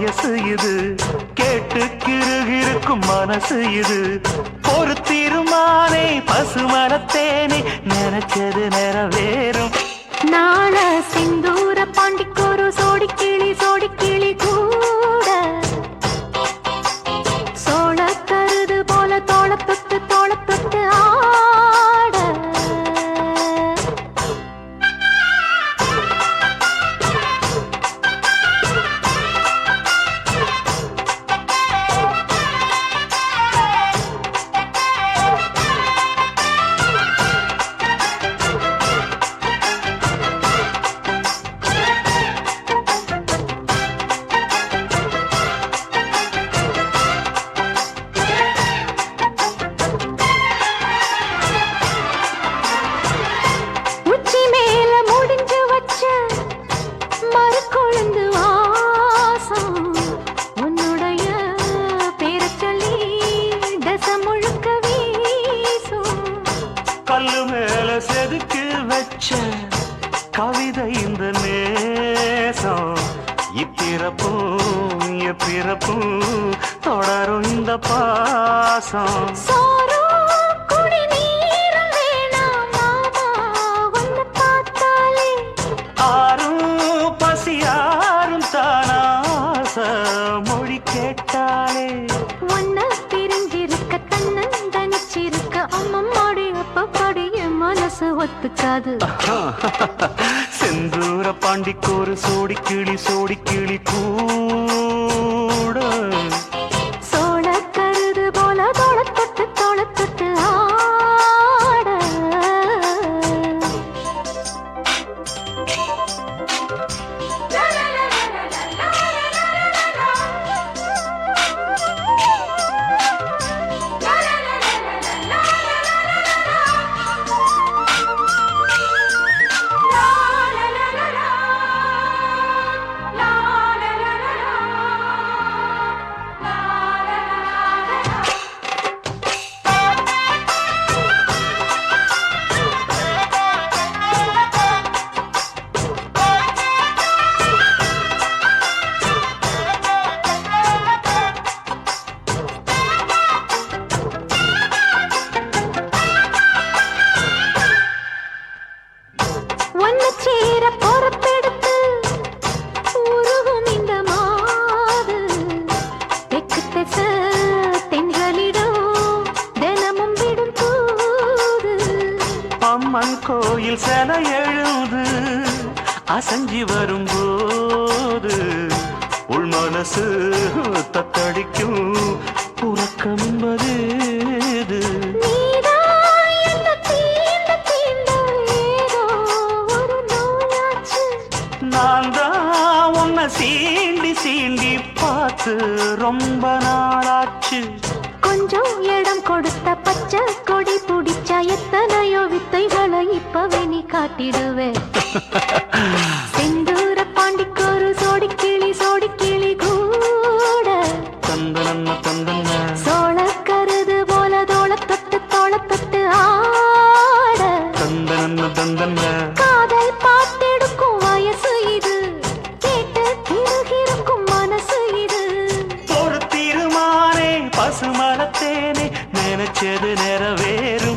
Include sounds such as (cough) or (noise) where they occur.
வயசு இது கேட்டு கிருகிருக்கும் மனசு இது. ஒரு தீர்மானே பசுமரத்தேனே நினைச்சது நிறவேறும். நான் செதுக்கு வச்ச கவிதை இந்த நேசம். இப்பிறப்பும் எப்பிறப்பும் தொடரும் இந்த பாசம். அம்மம்மாடி அப்பப்பாடி என் மனசு ஒத்துக்காது. (laughs) செந்தூர பாண்டிக்கோரு சோடி கிளி சோடி கிளி கூட அம்மன் கோயில் சில எழுது அசஞ்சி வரும்போது உள் மனசு தத்தடிக்கும் உறக்கம் என்பது நான் தான் உன்னை சீண்டி சீண்டி பார்த்து ரொம்ப நாளாச்சு. கொஞ்சம் இடம் கொடுத்த பச்சை கொடி பிடிச்சா எத்தனையோ வித்தைகளை இப்பவே நீ காட்டிடுவேன் (laughs) நினைச்சது நிறைவேறும்.